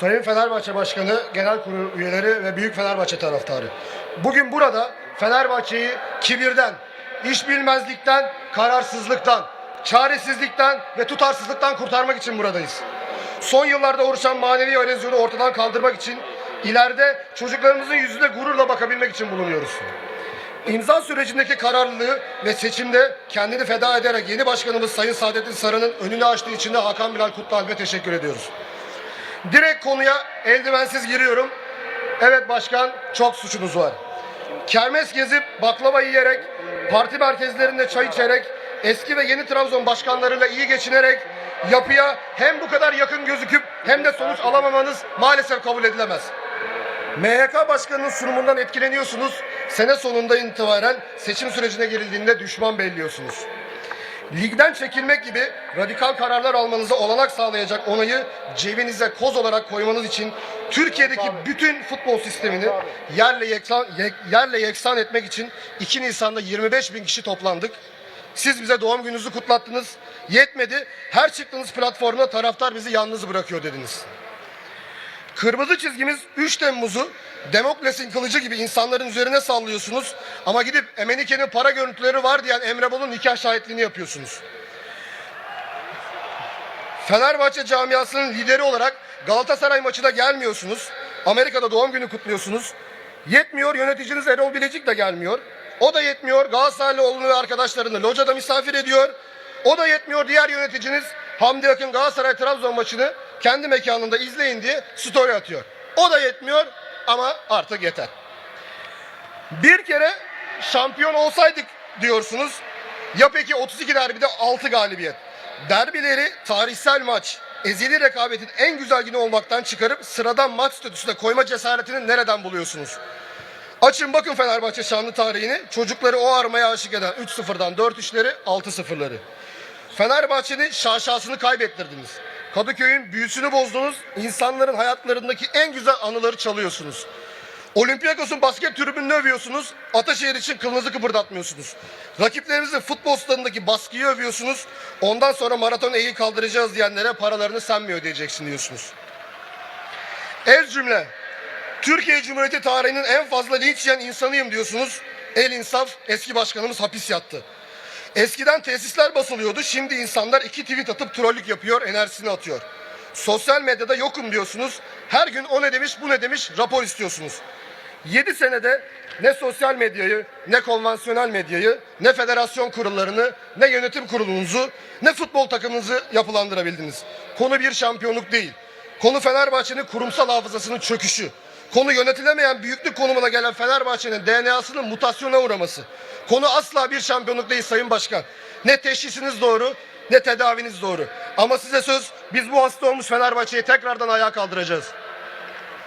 Sayın Fenerbahçe Başkanı, Genel Kurulu üyeleri ve Büyük Fenerbahçe taraftarı. Bugün burada Fenerbahçe'yi kibirden, iş bilmezlikten, kararsızlıktan, çaresizlikten ve tutarsızlıktan kurtarmak için buradayız. Son yıllarda oluşan manevi erozyonu ortadan kaldırmak için ileride çocuklarımızın yüzüne gururla bakabilmek için bulunuyoruz. İmza sürecindeki kararlılığı ve seçimde kendini feda ederek yeni başkanımız Sayın Saadettin Saran'ın önünü açtığı için de Hakan Bilal Kutlualp'e teşekkür ediyoruz. Direkt konuya eldivensiz giriyorum. Evet başkan çok suçunuz var. Kermes gezip baklava yiyerek, parti merkezlerinde çay içerek, eski ve yeni Trabzon başkanlarıyla iyi geçinerek yapıya hem bu kadar yakın gözüküp hem de sonuç alamamanız maalesef kabul edilemez. MHK Başkanı'nın sunumundan etkileniyorsunuz. Sene sonunda itibaren seçim sürecine girildiğinde düşman belliyorsunuz. Ligden çekilmek gibi radikal kararlar almanıza olanak sağlayacak onayı cebinize koz olarak koymanız için Türkiye'deki bütün futbol sistemini yerle yeksan, yek- yerle yeksan etmek için 2 Nisan'da 25 bin kişi toplandık. Siz bize doğum gününüzü kutlattınız. Yetmedi. Her çıktığınız platformda taraftar bizi yalnız bırakıyor dediniz. Kırmızı çizgimiz 3 Temmuz'u Demokles'in kılıcı gibi insanların üzerine sallıyorsunuz ama gidip Emenike'nin para görüntüleri var diyen Emre Bol'un nikah şahitliğini yapıyorsunuz. Fenerbahçe camiasının lideri olarak Galatasaray maçına gelmiyorsunuz. Amerika'da doğum günü kutluyorsunuz. Yetmiyor yöneticiniz Erol Bilecik de gelmiyor. O da yetmiyor Galatasaraylı oğlunu ve arkadaşlarını locada misafir ediyor. O da yetmiyor diğer yöneticiniz Hamdi Akın Galatasaray Trabzon maçını kendi mekanında izleyin diye story atıyor. O da yetmiyor ama artık yeter. Bir kere şampiyon olsaydık diyorsunuz. Ya peki 32 derbide 6 galibiyet. Derbileri tarihsel maç, ezeli rekabetin en güzel günü olmaktan çıkarıp sıradan maç statüsüne koyma cesaretini nereden buluyorsunuz? Açın bakın Fenerbahçe şanlı tarihini. Çocukları o armaya aşık eden 3-0'dan 4-3'leri 6-0'ları. Fenerbahçe'nin şaşasını kaybettirdiniz. Kadıköy'ün büyüsünü bozdunuz. İnsanların hayatlarındaki en güzel anıları çalıyorsunuz. Olympiakos'un basket tribününü övüyorsunuz. Ataşehir için kılınızı kıpırdatmıyorsunuz. Rakiplerinizin futbol stadındaki baskıyı övüyorsunuz. Ondan sonra maraton eğil kaldıracağız diyenlere paralarını sen mi ödeyeceksin diyorsunuz. Ez cümle. Türkiye Cumhuriyeti tarihinin en fazla linç yiyen insanıyım diyorsunuz. El insaf eski başkanımız hapis yattı. Eskiden tesisler basılıyordu. Şimdi insanlar iki tweet atıp trollük yapıyor, enerjisini atıyor. Sosyal medyada yokum diyorsunuz. Her gün o ne demiş, bu ne demiş rapor istiyorsunuz. 7 senede ne sosyal medyayı, ne konvansiyonel medyayı, ne federasyon kurullarını, ne yönetim kurulunuzu, ne futbol takımınızı yapılandırabildiniz. Konu bir şampiyonluk değil. Konu Fenerbahçe'nin kurumsal hafızasının çöküşü. Konu yönetilemeyen büyüklük konumuna gelen Fenerbahçe'nin DNA'sının mutasyona uğraması. Konu asla bir şampiyonluk değil Sayın Başkan. Ne teşhisiniz doğru ne tedaviniz doğru. Ama size söz biz bu hasta olmuş Fenerbahçe'yi tekrardan ayağa kaldıracağız.